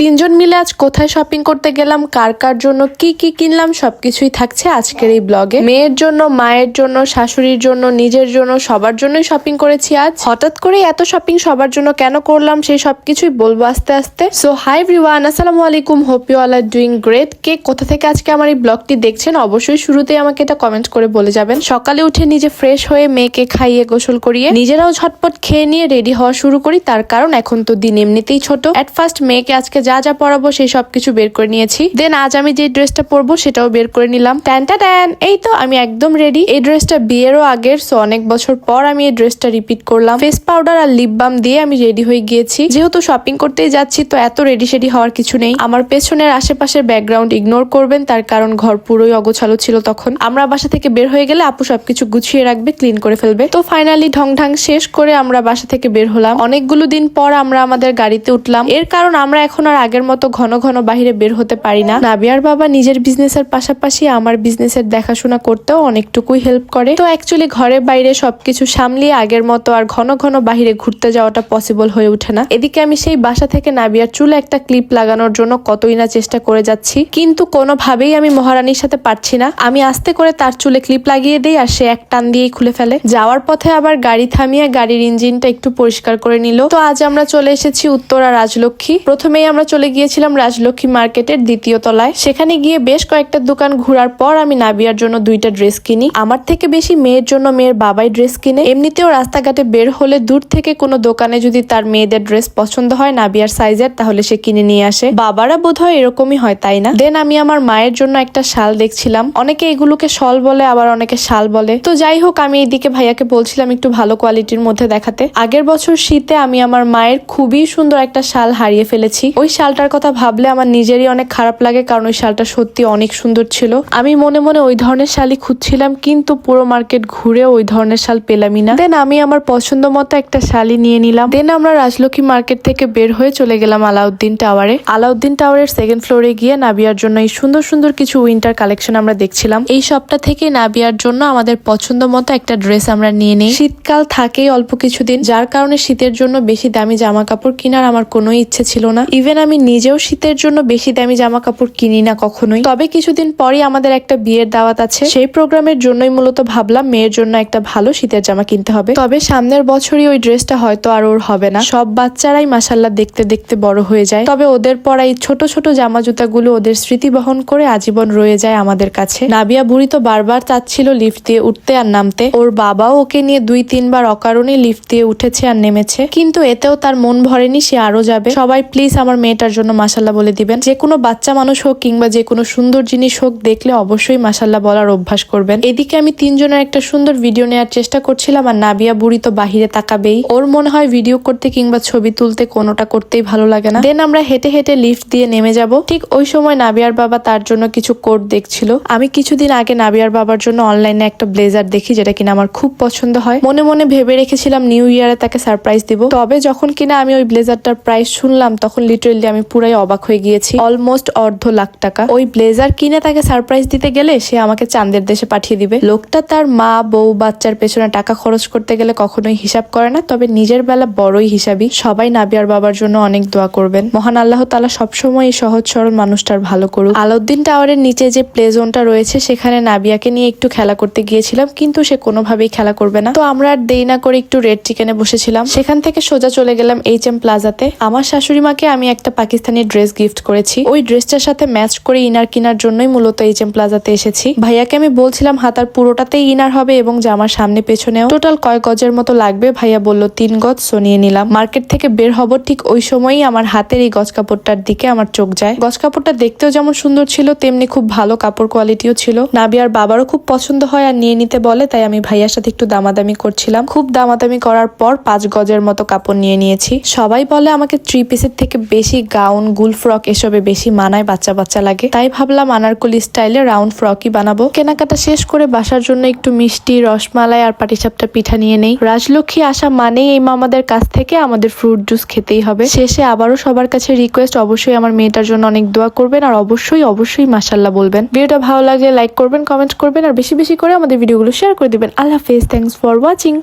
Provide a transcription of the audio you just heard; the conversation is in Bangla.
তিনজন মিলে আজ কোথায় শপিং করতে গেলাম? কার কার জন্য কি কি কিনলাম? সবকিছুই থাকছে আজকের এই ব্লগে মেয়ের জন্য, মায়ের জন্য, শাশুড়ির জন্য, নিজের জন্য, সবার জন্যই শপিং করেছি আজ। হঠাৎ করে এত শপিং সবার জন্য কেন করলাম? সেই সবকিছুই বলব আস্তে আস্তে। সো হাই এভরিওয়ান আসসালামু আলাইকুম। Hope you all are doing great কে কোথা থেকে আজকে আমার এই ব্লগটি দেখছেন? অবশ্যই শুরুতেই আমাকে এটা কমেন্ট করে বলে যাবেন। সকালে উঠে নিজে ফ্রেশ হয়ে মেয়েকে খাইয়ে গোসল করিয়ে নিজেরাও ঝটপট খেয়ে নিয়ে রেডি হওয়া শুরু করি। তার কারণ এখন তো দিন এমনিতেই ছোট। এট ফার্স্ট মেয়েকে আজকে যা যা পরাবো সেই সব কিছু বের করে নিয়েছি। দেন আজ আমি যে ড্রেসটা পরবো সেটাও বের করে নিলাম। ট্যানটা ট্যান এই তো আমি একদম রেডি এই ড্রেসটা বিয়েরও আগের সো অনেক বছর পর আমি এই ড্রেসটা রিপিট করলাম। ফেস পাউডার আর লিপ বাম দিয়ে আমি রেডি হয়ে গিয়েছি। যেহেতু শপিং করতেই যাচ্ছি, তো এত রেডি সেডি হওয়ার কিছু নেই। আমার পেছনের আশেপাশের ব্যাকগ্রাউন্ড ইগনোর করবেন, তার কারণ ঘর পুরোই অগোছালো ছিল তখন। আমরা বাসা থেকে বের হয়ে গেলে আপু সবকিছু গুছিয়ে রাখবে ক্লিন করে ফেলবে। তো ফাইনালি ঢং ঢাং শেষ করে আমরা বাসা থেকে বের হলাম। অনেকগুলো দিন পর আমরা আমাদের গাড়িতে উঠলাম। এর কারণ আমরা এখন আর আগের মতো ঘন ঘন বাহিরে বের হতে পারি না। নাবিয়ার বাবা নিজের বিজনেসের পাশাপাশি আমার বিজনেসের দেখাশোনা করতেও অনেকটুকুই হেল্প করে। তো অ্যাকচুয়ালি ঘরে বাইরে সবকিছু সামলিয়ে আগের মতো আর ঘন ঘন বাহিরে ঘুরতে যাওয়াটা পসিবল হয়ে ওঠে না। এদিকে আমি সেই বাসা থেকে নাবিয়ার চুলে একটা ক্লিপ লাগানোর জন্য কতই না চেষ্টা করে যাচ্ছি। কিন্তু কোনোভাবেই আমি মহারানীর সাথে পারছি না। আমি আস্তে করে তার চুলে ক্লিপ লাগিয়ে দিই আর সে এক টান দিয়েই খুলে ফেলে। যাওয়ার পথে আবার গাড়ি থামিয়ে গাড়ির ইঞ্জিনটা একটু পরিষ্কার করে নিল। তো আজ আমরা চলে এসেছি উত্তরা রাজলক্ষ্মী। প্রথমেই আমরা চলে গিয়েছিলাম রাজলক্ষ্মী মার্কেটের দ্বিতীয় তলায়। সেখানে গিয়ে বেশ কয়েকটা দোকান ঘোরার পর আমি নাবিয়ার জন্য দুইটা ড্রেস কিনি। আমার থেকে বেশি মেয়ের জন্য মেয়ের বাবাই ড্রেস কিনে। এমনিতেও রাস্তাঘাটে বের হলে দূর থেকে কোনো দোকানে যদি তার মেয়েদের ড্রেস পছন্দ হয় নাবিয়ার সাইজের, তাহলে সে কিনে নিয়ে আসে। বাবারা বোধ হয় এরকমই হয়, তাই না? দেন আমি আমার মায়ের জন্য একটা শাল দেখছিলাম। অনেকে এগুলোকে শল বলে, আবার অনেকে শাল বলে। তো যাই হোক, আমি এইদিকে ভাইয়াকে বলছিলাম একটু ভালো কোয়ালিটির মধ্যে দেখাতে। আগের বছর শীতে আমি আমার মায়ের খুবই সুন্দর একটা শাল হারিয়ে ফেলেছি। ওই শালটার কথা ভাবলে আমার নিজেরই অনেক খারাপ লাগে, কারণ ওই শালটা সত্যি অনেক সুন্দর ছিল। আমি মনে মনে ওই ধরনের শালই খুঁজছিলাম, কিন্তু পুরো মার্কেট ঘুরে ওই ধরনের শাল পেলামই না। দেন আমি আমার পছন্দ মতো একটা শালি নিয়ে নিলাম। দেন আমরা রাজলক্ষ্মী মার্কেট থেকে বের হয়ে চলে গেলাম আলাউদ্দিন টাওয়ারে। আলাউদ্দিন টাওয়ারের সেকেন্ড ফ্লোরে গিয়ে নাবিয়ার জন্য এই সুন্দর সুন্দর কিছু উইন্টার কালেকশন আমরা দেখছিলাম। এই সবটা থেকে নাবিয়ার জন্য আমাদের পছন্দ মতো একটা ড্রেস আমরা নিয়ে নিই। শীতকাল থাকেই অল্প কিছুদিন, যার কারণে শীতের জন্য বেশি দামি জামা কাপড় কেনার আমার কোনো ইচ্ছে ছিল না। ইভেন আমি নিজেও শীতের জন্য বেশি দামি জামা কাপড় কিনি না কখনোই। তবে কিছুদিন পরই আমাদের একটা বিয়ের দাওয়াত আছে। সেই প্রোগ্রামের জন্যই মূলত ভাবলাম মেয়ের জন্য একটা ভালো শীতের জামা কিনতে হবে। তবে সামনের বছরই ওই ড্রেসটা হয়তো আর ওর হবে না। সব বাচ্চারাই মাসাল্লাহ দেখতে দেখতে বড় হয়ে যায়। তবে ওদের পরা এই ছোট ছোট জামা জুতাগুলো ওদের স্মৃতি বহন করে আজীবন রয়ে যায় আমাদের কাছে। নাবিয়া বুড়ি তো বারবার চাচ্ছিল লিফট দিয়ে উঠতে আর নামতে। ওর বাবাও ওকে নিয়ে দুই তিনবার অকারণে লিফট দিয়ে উঠেছে আর নেমেছে। কিন্তু এতেও তার মন ভরেনি সে আরও যাবে। সবাই, প্লিজ, আমার মেয়েটার জন্য মাসাল্লাহ বলে দিবেন। যে কোনো বাচ্চা মানুষ হোক কিংবা যে কোনো সুন্দর জিনিস হোক, দেখলে অবশ্যই মাসাল্লাহ বলার অভ্যাস করবেন। এদিকে আমি তিনজনের একটা সুন্দর ভিডিও নেওয়ার চেষ্টা করছিলাম আর নাবিয়া বুড়ি তো বাহিরে তাকাবেই। ওর মনে হয় ভিডিও করতে কিংবা ছবি তুলতে কোনোটা করতেই ভালো লাগে না। দেন আমরা হেঁটে হেঁটে লিফট দিয়ে নেমে যাব। ঠিক ওই সময় নাবিয়ার বাবা তার জন্য কিছু কোট দেখছিল। আমি কিছুদিন আগে নাবিয়ার বাবার জন্য অনলাইনে একটা ব্লেজার দেখি যেটা কিনা আমার খুব পছন্দ হয়। মনে মনে ভেবে রেখেছিলাম নিউ ইয়ারে তাকে সারপ্রাইজ দিব। তবে যখন কিনা আমি ওই ব্লেজারটার প্রাইস শুনলাম, তখন লিটারেলি আমি পুরাই অবাক হয়ে গিয়েছি। অলমোস্ট অর্ধ লাখ টাকা। ওই ব্লেজার কিনে তাকে সারপ্রাইজ দিতে গেলে সে আমাকে চাঁদের দেশে পাঠিয়ে দিবে। লোকটা তার মা, বউ, বাচ্চার পেছনে টাকা খরচ করতে গেলে কখনোই হিসাব করে না, তবে নিজের বেলা বড়ই হিসাবই সবাই নাবিয়ার বাবার জন্য অনেক দোয়া করবেন। মহান আল্লাহ তালা সবসময় এই সহজ সরল মানুষটার ভালো করুক। আলাউদ্দিন টাওয়ারের নিচে যে প্লে জোনটা রয়েছে, সেখানে নাবিয়াকে নিয়ে একটু খেলা করতে গিয়েছিলাম, কিন্তু সে কোনোভাবেই খেলা করবে না। তো আমরা আর দেরি না করে একটু রেড চিকেনে বসেছিলাম। সেখান থেকে সোজা চলে গেলাম এইচ এম প্লাজাতে আমার শাশুড়ি মাকে আমি একটা পাকিস্তানি ড্রেস গিফট করেছি। ওই ড্রেসটার সাথে ম্যাচ করে ইনার কেনার জন্যই মূলত এইচ এম প্লাজাতে এসেছি। ভাইয়াকে আমি বলছিলাম হাতার পুরোটাতেই ইনার হবে এবং জামার সামনে পেছনেও টোটাল কয় গজের মতো লাগবে? ভাইয়া বলল, তিন গজ সো নিয়ে নিলাম। মার্কেট থেকে বের হব ঠিক ওই সময়ই আমার হাতের এই গজ কাপড়টার দিকে আমার চোখ যায়। গজ কাপড়টা দেখতেও যেমন সুন্দর ছিল, তেমনি খুব ভালো কাপড় কোয়ালিটিও ছিল। নাবিয়ার বাবারও খুব পছন্দ হয় আর নিয়ে নিতে বলে, তাই আমি ভাইয়ার সাথে একটু দামাদামি করছিলাম। খুব দামাদামি করার পর পাঁচ গজের মতো কাপড় নিয়ে নিয়েছি। সবাই বলে, আমাকে থ্রি পিসের থেকে বেশি গাউন, গুল ফ্রক এসবে বেশি মানায় বাচ্চা বাচ্চা লাগে। তাই ভাবলাম আনারকলি স্টাইলে রাউন্ড ফ্রকই বানাবো। কেনাকাটা শেষ করে বাসার জন্য একটু মিষ্টি, রসমালাই আর পাটিসাপটা পিঠা নিয়ে নেই। রাজলক্ষ্মী আসা মানেই এই মামাদের কাছ থেকে আমাদের ফ্রুট জুস খেতেই হবে। শেষে আবারও সবার কাছে রিকোয়েস্ট অবশ্যই আমার মেয়েটার জন্য অনেক দোয়া করবেন আর অবশ্যই অবশ্যই মাসাল্লাহ বলবেন। ভিডিওটা ভালো লাগলে লাইক করবেন কমেন্ট করবেন আর বেশি বেশি করে আমাদের ভিডিওগুলো শেয়ার করে দিবেন। আল্লাহ হাফেজ থ্যাংকস ফর ওয়াচিং